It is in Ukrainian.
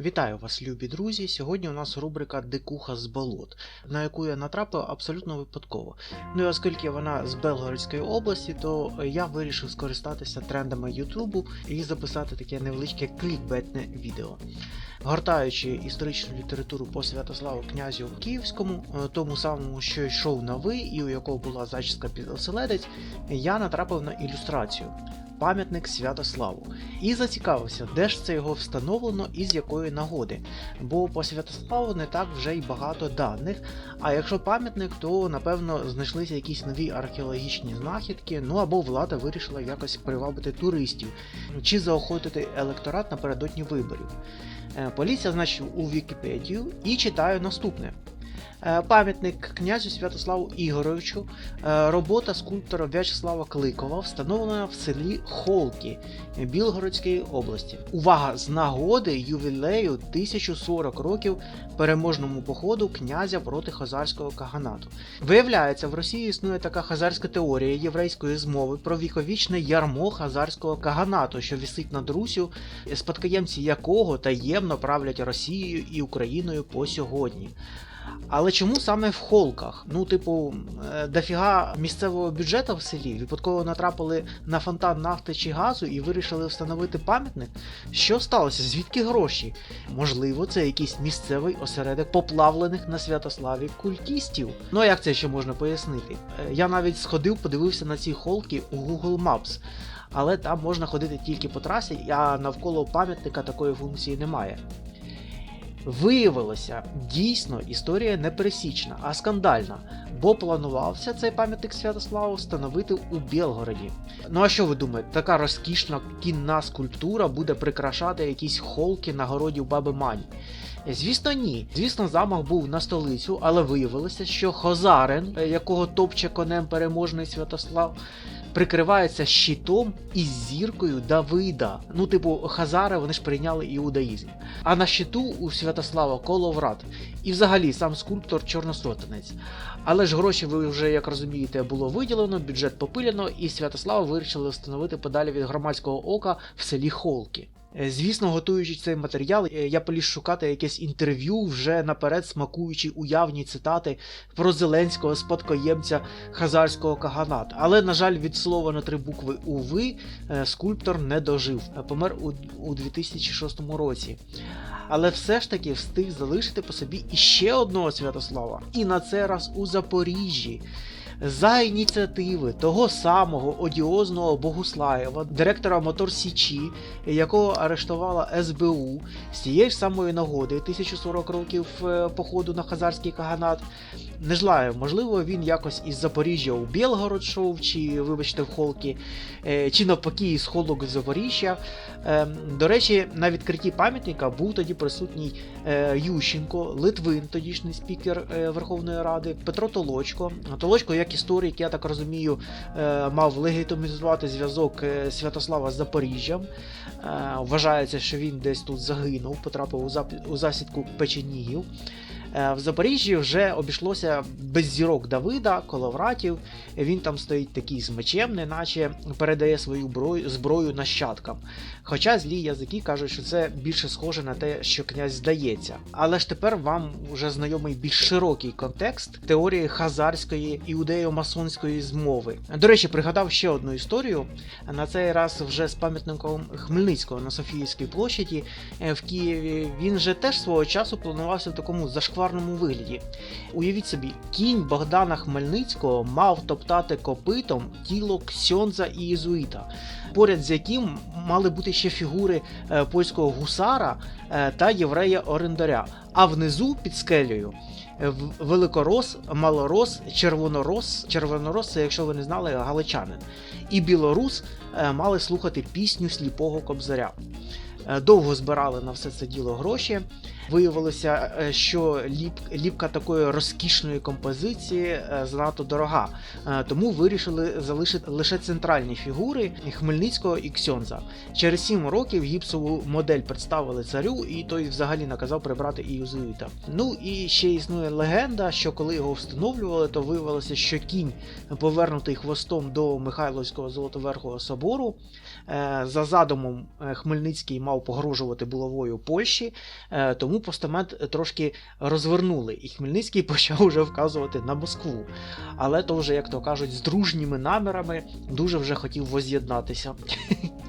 Вітаю вас, любі друзі! Сьогодні у нас рубрика Дикуха з болот, на яку я натрапив абсолютно випадково. Ну і оскільки вона з Белгородської області, то я вирішив скористатися трендами Ютубу і записати таке невеличке клікбетне відео. Гортаючи історичну літературу по Святославу князю Київському, е, тому самому, що йшов на ви, і у якого була зачіска під оселедець, я натрапив на ілюстрацію. Пам'ятник Святославу і зацікавився, де ж це його встановлено і з якої нагоди. Бо по Святославу не так вже й багато даних. А якщо пам'ятник, то напевно знайшлися якісь нові археологічні знахідки, ну або влада вирішила якось привабити туристів чи заохотити електорат напередодні виборів. Е, Поліція, значить, у Вікіпедію і читаю наступне. Е, Пам'ятник князю Святославу Ігоровичу, е, робота скульптора В'ячеслава Кликова, встановлена в селі Холки Білгородської області. Увага! З нагоди ювілею 1040 років переможному походу князя проти хазарського каганату. Виявляється, в Росії існує така хазарська теорія єврейської змови про віковічне ярмо хазарського каганату, що вісить над Русю, спадкоємці якого таємно правлять Росією і Україною по сьогодні. Але чому саме в холках? Ну, типу, е, дофіга місцевого бюджету в селі випадково натрапили на фонтан нафти чи газу і вирішили встановити пам'ятник? Що сталося? Звідки гроші? Можливо, це якийсь місцевий осередок поплавлених на Святославі культістів. Ну а як це ще можна пояснити? Е, Я навіть сходив, подивився на ці холки у Google Maps. Але там можна ходити тільки по трасі, а навколо пам'ятника такої функції немає. Виявилося, дійсно історія не пересічна, а скандальна, бо планувався цей пам'ятник Святославу встановити у Білгороді. Ну а що ви думаєте, така розкішна кінна скульптура буде прикрашати якісь холки на городі Баби Мані? Звісно, ні. Звісно, замах був на столицю, але виявилося, що Хозарин, якого топче конем переможний Святослав, прикривається щитом із зіркою Давида. Ну, типу, Хазари вони ж прийняли іудаїзм. А на щиту у Святослава коловрат. І взагалі сам скульптор чорносотенець. Але ж гроші, ви вже як розумієте, було виділено, бюджет попилено, і Святослава вирішили встановити подалі від громадського ока в селі Холки. Е, Звісно, готуючи цей матеріал, е, я поліз шукати якесь інтерв'ю, вже наперед смакуючи уявні цитати про Зеленського спадкоємця хазарського каганату. Але, на жаль, від слова на три букви Уви е, скульптор не дожив, помер у, у 2006 році. Але все ж таки встиг залишити по собі іще одного Святослава, і на цей раз у Запоріжжі. За ініціативи того самого одіозного Богуслаєва, директора Мотор Січі, якого арештувала СБУ з цієї ж самої нагоди 1040 років е, походу на хазарський каганат. Не знаю, можливо, він якось із Запоріжжя у Білгород йшов, чи, вибачте, в Холки, е, чи навпаки із Холок в Запоріжжя. Е, До речі, на відкритті пам'ятника був тоді присутній Ющенко, Литвин, тодішній спікер Верховної Ради, Петро Толочко. Толочко, як історик, я так розумію, е, мав легітимізувати зв'язок е, Святослава з Запоріжжям. Е, Вважається, що він десь тут загинув, потрапив у засідку печенігів. Е, В Запоріжжі вже обійшлося без зірок Давида, коловратів. Він там стоїть такий з мечем, неначе передає свою брою- зброю нащадкам. Хоча злі язики кажуть, що це більше схоже на те, що князь здається. Але ж тепер вам вже знайомий більш широкий контекст теорії хазарської іудео-масонської змови. До речі, пригадав ще одну історію. На цей раз вже з пам'ятником Хмельницького на Софіївській площаді е, в Києві. Він же теж свого часу планувався в такому зашкварному вигляді. Уявіть собі, кінь Богдана Хмельницького мав топтати копитом тіло ксьонза і єзуїта, поряд з яким мали бути ще фігури е, польського гусара е, та єврея орендаря. А внизу під скелею е, великорос, малорос, червонорос. Червонорос, це, якщо ви не знали, галичанин. І білорус мали слухати пісню сліпого кобзаря. Довго збирали на все це діло гроші. Виявилося, е, що ліп, ліпка такої розкішної композиції е, занадто дорога, Е, тому вирішили залишити лише центральні фігури Хмельницького і Ксьонза. Через 7 років гіпсову модель представили царю, і той взагалі наказав прибрати і юзуїта. Ну і ще існує легенда, що коли його встановлювали, то виявилося, що кінь повернутий хвостом до Михайловського Золотоверхого собору. За задумом Хмельницький мав погрожувати булавою Польщі, е, постамент трошки розвернули, і Хмельницький почав уже вказувати на Москву. Але то вже, як то кажуть, з дружніми намірами дуже вже хотів воз'єднатися.